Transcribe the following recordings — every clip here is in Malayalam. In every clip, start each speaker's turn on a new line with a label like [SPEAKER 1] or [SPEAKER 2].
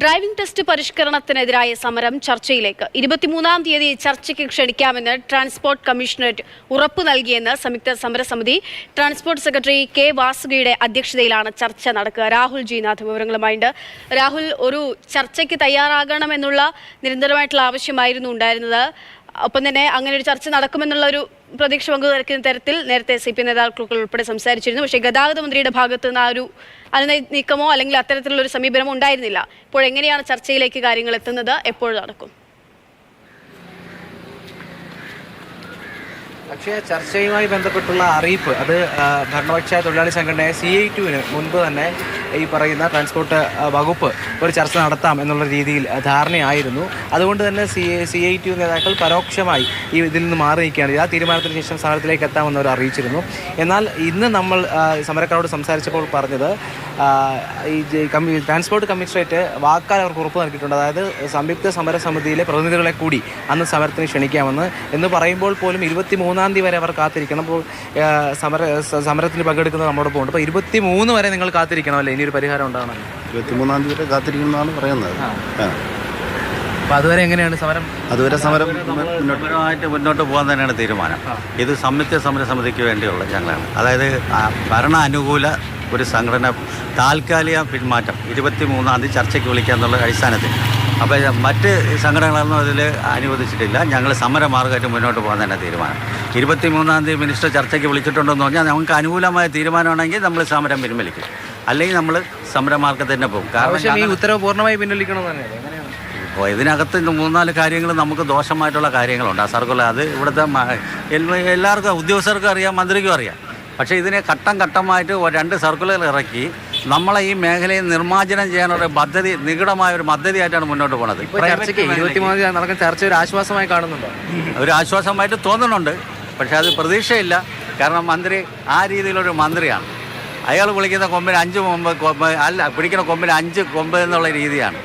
[SPEAKER 1] ഡ്രൈവിംഗ് ടെസ്റ്റ് പരിഷ്കരണത്തിനെതിരായ സമരം ചർച്ചയിലേക്ക്. ഇരുപത്തിമൂന്നാം തീയതി ചർച്ചയ്ക്ക് ക്ഷണിക്കാമെന്ന് ട്രാൻസ്പോർട്ട് കമ്മീഷണറേറ്റ് ഉറപ്പ് നൽകിയെന്ന് സംയുക്ത സമരസമിതി ട്രാൻസ്പോർട്ട് സെക്രട്ടറി കെ വാസുകിയുടെ അധ്യക്ഷതയിലാണ് ചർച്ച നടക്കുക. രാഹുൽ ജി നാഥ് വിവരങ്ങളുമായിട്ട് രാഹുൽ ഒരു ചർച്ചയ്ക്ക് തയ്യാറാകണമെന്നുള്ള നിരന്തരമായിട്ടുള്ള ആവശ്യമായിരുന്നു ഉണ്ടായിരുന്നത്. ഒപ്പം തന്നെ അങ്ങനെ ഒരു ചർച്ച നടക്കുമെന്നുള്ള ഒരു പ്രതീക്ഷ പങ്കുവയ്ക്കുന്ന തരത്തിൽ നേരത്തെ സി പി നേതാക്കൾ ഉൾപ്പെടെ സംസാരിച്ചിരുന്നു. പക്ഷേ ഗതാഗത മന്ത്രിയുടെ ഭാഗത്ത് നിന്ന് ആ ഒരു അനുനയ നീക്കമോ അല്ലെങ്കിൽ അത്തരത്തിലുള്ള ഒരു സമീപനമോ ഉണ്ടായിരുന്നില്ല. ഇപ്പോൾ എങ്ങനെയാണ് ചർച്ചയിലേക്ക് കാര്യങ്ങൾ എത്തുന്നത്? എപ്പോൾ നടക്കും?
[SPEAKER 2] പക്ഷേ ചർച്ചയുമായി ബന്ധപ്പെട്ടുള്ള അറിയിപ്പ് അത് ഭരണപക്ഷ തൊഴിലാളി സംഘടനയായ സി ഐ ടുവിന് മുൻപ് തന്നെ ഈ പറയുന്ന ട്രാൻസ്പോർട്ട് വകുപ്പ് ഒരു ചർച്ച നടത്താം എന്നുള്ള രീതിയിൽ ധാരണയായിരുന്നു. അതുകൊണ്ട് തന്നെ സി സി ഐ ടി നേതാക്കൾ പരോക്ഷമായി ഈ ഇതിൽ നിന്ന് മാറി നിൽക്കുകയാണ് ആ തീരുമാനത്തിന് ശേഷം സ്ഥാനത്തിലേക്ക് എത്താമെന്ന് അവർ അറിയിച്ചിരുന്നു. എന്നാൽ ഇന്ന് നമ്മൾ സമരക്കാരോട് സംസാരിച്ചപ്പോൾ പറഞ്ഞത് ഈ കമ്മി ട്രാൻസ്പോർട്ട് കമ്മീഷണറേറ്റ് വാക്കാൽ അവർക്ക് ഉറപ്പ് നൽകിയിട്ടുണ്ട്. അതായത് സംയുക്ത സമര സമിതിയിലെ പ്രതിനിധികളെ കൂടി അന്ന് സമരത്തിന് ക്ഷണിക്കാമെന്ന് എന്ന് പറയുമ്പോൾ പോലും ഇരുപത്തി മൂന്നാം തീയതി വരെ അവർ കാത്തിരിക്കണം. അപ്പോൾ സമര സമരത്തിൽ പങ്കെടുക്കുന്നത് നമ്മോടൊപ്പം ഉണ്ട് അപ്പോൾ ഇരുപത്തി മൂന്ന് വരെ നിങ്ങൾ കാത്തിരിക്കണം അല്ലേ? ഇനിയൊരു പരിഹാരം ഉണ്ടാകണം
[SPEAKER 3] ഇരുപത്തി മൂന്നാം തീയതി വരെ കാത്തിരിക്കുന്നതാണ് പറയുന്നത്.
[SPEAKER 2] അപ്പോൾ അതുവരെ എങ്ങനെയാണ് സമരം?
[SPEAKER 3] അതുവരെ സമരം മുന്നോട്ട്
[SPEAKER 4] മുന്നോട്ട് പോകാൻ തന്നെയാണ് തീരുമാനം. ഇത് സംയുക്ത സമര സമിതിക്ക് വേണ്ടിയുള്ള ഞങ്ങളാണ് അതായത് ഭരണ അനുകൂല ഒരു സംഘടന താൽക്കാലിക പിന്മാറ്റം. ഇരുപത്തി മൂന്നാം തീയതി ചർച്ചയ്ക്ക് വിളിക്കുക എന്നുള്ള അടിസ്ഥാനത്തിൽ. അപ്പോൾ മറ്റ് സംഘടനകളൊന്നും അതിൽ അനുവദിച്ചിട്ടില്ല. ഞങ്ങൾ സമരമാർഗമായിട്ട് മുന്നോട്ട് പോകാൻ തന്നെ തീരുമാനം. ഇരുപത്തി മൂന്നാം തീയതി മിനിസ്റ്റർ ചർച്ചയ്ക്ക് വിളിച്ചിട്ടുണ്ടെന്ന് പറഞ്ഞാൽ നമുക്ക് അനുകൂലമായ തീരുമാനമാണെങ്കിൽ നമ്മൾ സമരം പിൻവലിക്കും. അല്ലെങ്കിൽ നമ്മൾ സമരമാർഗം തന്നെ പോകും.
[SPEAKER 2] കാരണം ഈ ഉത്തരവ് പൂർണമായി പിൻവലിക്കണം
[SPEAKER 4] അപ്പോൾ ഇതിനകത്ത് മൂന്നാൽ കാര്യങ്ങൾ നമുക്ക് ദോഷമായിട്ടുള്ള കാര്യങ്ങളുണ്ട്. ആ സർക്കുലർ അത് ഇവിടുത്തെ എല്ലാവർക്കും ഉദ്യോഗസ്ഥർക്കും അറിയാം മന്ത്രിക്കും അറിയാം. പക്ഷേ ഇതിനെ ഘട്ടം ഘട്ടമായിട്ട് രണ്ട് സർക്കുലർ ഇറക്കി. നമ്മളെ ഈ മേഖലയിൽ നിർമ്മാർജനം ചെയ്യാനുള്ള ഒരു പദ്ധതി നിഗഢമായ ഒരു പദ്ധതിയായിട്ടാണ് മുന്നോട്ട് പോണത്.
[SPEAKER 2] നടക്കുന്ന ചർച്ച ഒരു ആശ്വാസമായി കാണുന്നുണ്ടോ?
[SPEAKER 4] ഒരു ആശ്വാസമായിട്ട് തോന്നുന്നുണ്ട്. പക്ഷെ അത് പ്രതീക്ഷയില്ല. കാരണം മന്ത്രി ആ രീതിയിലൊരു മന്ത്രിയാണ്. അയാൾ വിളിക്കുന്ന കൊമ്പിന് അഞ്ച് കൊമ്പ് അല്ല പിടിക്കുന്ന കൊമ്പിന് അഞ്ച് കൊമ്പ് എന്നുള്ള രീതിയാണ്.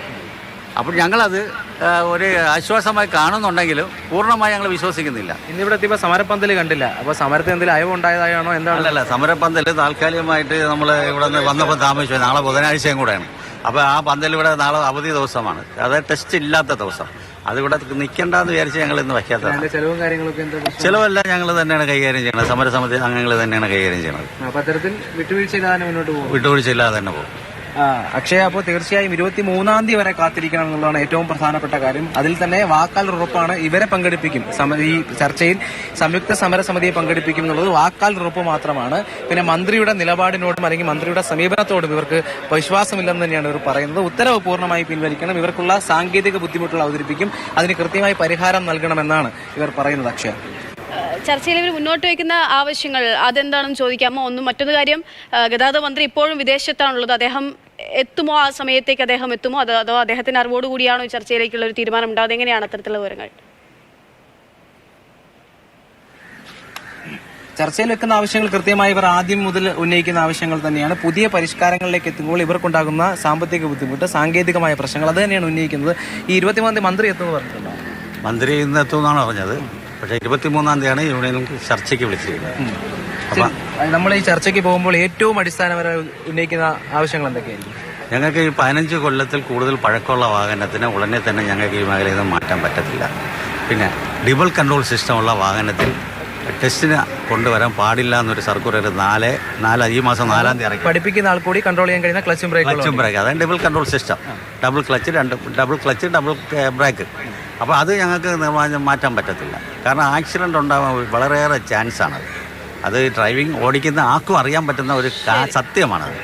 [SPEAKER 4] അപ്പോൾ ഞങ്ങളത് ഒരു ആശ്വാസമായി കാണുന്നുണ്ടെങ്കിലും പൂർണമായി ഞങ്ങൾ വിശ്വസിക്കുന്നില്ല.
[SPEAKER 2] ഇന്നിവിടെ എത്തിയപ്പോൾ സമരപ്പന്തൽ കണ്ടില്ല. അപ്പോൾ സമരത്തിൽ എന്തെങ്കിലും അയവ് ഉണ്ടായതാണോ എന്താണ്?
[SPEAKER 4] അല്ലല്ല സമരപ്പന്തൽ താൽക്കാലികമായിട്ട് നമ്മൾ ഇവിടെ നിന്ന് വന്നപ്പോൾ താമസിച്ചു. നാളെ ബുധനാഴ്ചയും കൂടെയാണ്. അപ്പോൾ ആ പന്തൽ ഇവിടെ നാളെ അവധി ദിവസമാണ്. അത് ടെസ്റ്റ് ഇല്ലാത്ത ദിവസം. അതിവിടെ നിൽക്കേണ്ടെന്ന് വിചാരിച്ച് ഞങ്ങൾ ഇന്ന് വയ്ക്കാത്തതാണ്
[SPEAKER 2] ചിലവും കാര്യങ്ങളൊക്കെ പ്രശ്നം?
[SPEAKER 4] ഞങ്ങൾ തന്നെയാണ് കൈകാര്യം ചെയ്യുന്നത്. സമരസമിതി അംഗങ്ങൾ തന്നെയാണ് കൈകാര്യം ചെയ്യുന്നത്.
[SPEAKER 2] വിട്ടുവീഴ്ച ഇല്ലാതെ വിട്ടുവീഴ്ചയില്ലാതെ മുന്നോട്ട് പോകും.
[SPEAKER 4] വിട്ടുവീഴ്ചയില്ലാതെ തന്നെ പോകും.
[SPEAKER 2] അക്ഷയ അപ്പോൾ തീർച്ചയായും ഇരുപത്തി മൂന്നാം തീയതി വരെ കാത്തിരിക്കണം എന്നുള്ളതാണ് ഏറ്റവും പ്രധാനപ്പെട്ട കാര്യം. അതിൽ തന്നെ വാക്കാൽ ഉറപ്പാണ് ഇവരെ പങ്കെടുപ്പിക്കും. ഈ ചർച്ചയിൽ സംയുക്ത സമരസമിതിയെ പങ്കെടുപ്പിക്കും എന്നുള്ളത് വാക്കാൽ ഉറപ്പ് മാത്രമാണ്. പിന്നെ മന്ത്രിയുടെ നിലപാടിനോടും അല്ലെങ്കിൽ മന്ത്രിയുടെ സമീപനത്തോടും ഇവർക്ക് വിശ്വാസമില്ലെന്ന് തന്നെയാണ് ഇവർ പറയുന്നത്. ഉത്തരവ് പൂർണമായി പിൻവലിക്കണം. ഇവർക്കുള്ള സാങ്കേതിക ബുദ്ധിമുട്ടുകൾ അവതരിപ്പിക്കും. അതിന് കൃത്യമായി പരിഹാരം നൽകണമെന്നാണ് ഇവർ പറയുന്നത് അക്ഷയ.
[SPEAKER 1] ചർച്ചയിൽ ഇവർ മുന്നോട്ട് വയ്ക്കുന്ന ആവശ്യങ്ങൾ അതെന്താണെന്ന് ചോദിക്കാമോ? ഒന്നും മറ്റൊരു കാര്യം ഗതാഗത മന്ത്രി ഇപ്പോഴും വിദേശത്താണുള്ളത്. അദ്ദേഹം എത്തുമോ ആ സമയത്തേക്ക് അദ്ദേഹം എത്തുമോ? അതോ അതോ അദ്ദേഹത്തിന്റെ അറിവോടുകൂടിയാണോ ഈ ചർച്ചയിലേക്കുള്ള ഒരു തീരുമാനം ഉണ്ടാകുന്നത് എങ്ങനെയാണ് അത്തരത്തിലുള്ള വിവരങ്ങൾ?
[SPEAKER 2] ചർച്ചയിൽ വെക്കുന്ന ആവശ്യങ്ങൾ കൃത്യമായി ഇവർ ആദ്യം മുതൽ ഉന്നയിക്കുന്ന ആവശ്യങ്ങൾ തന്നെയാണ്. പുതിയ പരിഷ്കാരങ്ങളിലേക്ക് എത്തുമ്പോൾ ഇവർക്കുണ്ടാകുന്ന സാമ്പത്തിക ബുദ്ധിമുട്ട് സാങ്കേതികമായ പ്രശ്നങ്ങൾ അത് തന്നെയാണ് ഉന്നയിക്കുന്നത്. ഈ ഇരുപത്തിമൂന്നാം തീയതി മന്ത്രി എത്തുമെന്ന് പറഞ്ഞിട്ടുണ്ടോ?
[SPEAKER 4] മന്ത്രി ഇന്ന് എത്തുമെന്നാണ് പറഞ്ഞത്. പക്ഷേ ഇരുപത്തിമൂന്നാം തീയതിയാണ് യൂണിയൻ ചർച്ചയ്ക്ക് വിളിച്ചിരിക്കുന്നത്.
[SPEAKER 2] നമ്മൾ ഈ ചർച്ചയ്ക്ക് പോകുമ്പോൾ ഏറ്റവും അടിസ്ഥാനപരമായി ഉന്നയിക്കുന്ന ആവശ്യങ്ങൾ എന്തൊക്കെയായിരിക്കും?
[SPEAKER 4] ഞങ്ങൾക്ക് ഈ പതിനഞ്ച് കൊല്ലത്തിൽ കൂടുതൽ പഴക്കമുള്ള വാഹനത്തിന് ഉടനെ തന്നെ ഞങ്ങൾക്ക് ഈ മേഖലയിൽ നിന്ന് മാറ്റാൻ പറ്റത്തില്ല. പിന്നെ ഡിബിൾ കൺട്രോൾ സിസ്റ്റമുള്ള വാഹനത്തിൽ ടെസ്റ്റിന് കൊണ്ടുവരാൻ പാടില്ല എന്നൊരു സർക്കുലർ നാല് നാല് ഈ മാസം നാലാം തീയതി
[SPEAKER 2] പഠിപ്പിക്കുന്ന ആൾ കൂടി കൺട്രോൾ ചെയ്യാൻ കഴിയുന്ന ക്ലച്ചും ബ്രേക്ക്
[SPEAKER 4] ക്ലച്ചും ബ്രേക്ക് അതാണ് double control system double clutch രണ്ട് ഡബിൾ ക്ലച്ച് ഡബിൾ ബ്രേക്ക് അപ്പോൾ അത് ഞങ്ങൾക്ക് മാറ്റാൻ പറ്റത്തില്ല. കാരണം ആക്സിഡന്റ് ഉണ്ടാവാൻ വളരെയേറെ ചാൻസ് ആണത് അത് ഡ്രൈവിംഗ് ഓടിക്കുന്ന ആർക്കും അറിയാൻ പറ്റുന്ന ഒരു സത്യമാണ് സത്യമാണത്.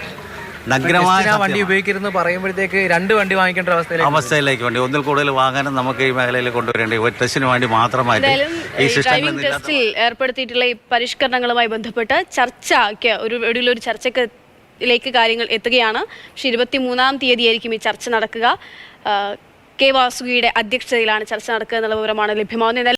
[SPEAKER 4] നഗ്നമായ
[SPEAKER 2] വണ്ടി. ഉപയോഗിക്കരുതെന്ന് പറയുമ്പോഴത്തേക്ക് രണ്ട് വണ്ടി വാങ്ങിക്കേണ്ട അവസ്ഥയിലേക്ക്
[SPEAKER 4] അവസ്ഥയിലേക്ക് വേണ്ടി. ഒന്നിൽ കൂടുതൽ വാഹനം നമുക്ക് ഈ മേഖലയിൽ കൊണ്ടുവരേണ്ടി ഒരു ടെസ്റ്റിന് വേണ്ടി മാത്രമായിട്ട് ഈ
[SPEAKER 1] ഈ ഡ്രൈവിംഗ് ടെസ്റ്റിൽ ഏർപ്പെടുത്തിയിട്ടുള്ള ഈ പരിഷ്കരണങ്ങളുമായി ബന്ധപ്പെട്ട് ചർച്ചയ്ക്ക് ഒരു ഒരു ഒരു ചർച്ചയ്ക്ക് ലേക്ക് കാര്യങ്ങൾ എത്തുകയാണ്. പക്ഷെ ഇരുപത്തി മൂന്നാം തീയതിയായിരിക്കും ഈ ചർച്ച നടക്കുക. കെ വാസുകിയുടെ അധ്യക്ഷതയിലാണ് ചർച്ച നടക്കുക എന്നുള്ള വിവരമാണ് ലഭ്യമാവുന്നത്